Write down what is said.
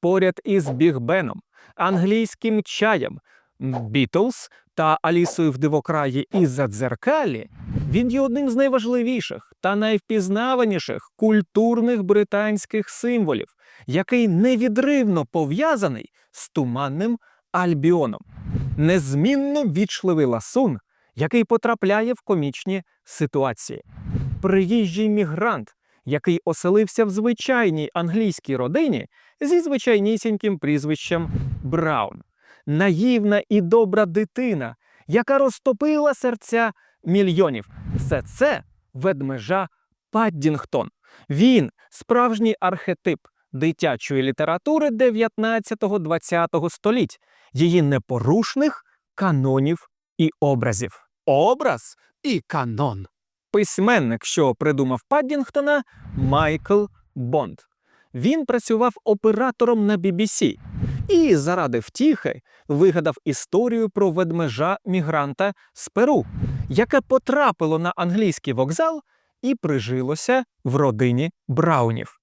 поряд із Біг Беном, англійським чаєм, Бітлз та Алісою в дивокраї і Задзеркалі, він є одним з найважливіших та найвпізнаваніших культурних британських символів, який невідривно пов'язаний з туманним Альбіоном. Незмінно вічливий ласун, який потрапляє в комічні ситуації. Приїжджий мігрант, який оселився в звичайній англійській родині зі звичайнісіньким прізвищем Браун. Наївна і добра дитина, яка розтопила серця мільйонів. Все це ведмежа Паддінгтон. Він справжній архетип дитячої літератури 19-20 століть, її непорушних канонів і образів. Образ і канон. Письменник, що придумав Паддінгтона, Майкл Бонд. Він працював оператором на BBC і заради втіхи вигадав історію про ведмежа мігранта з Перу, яке потрапило на англійський вокзал і прижилося в родині Браунів.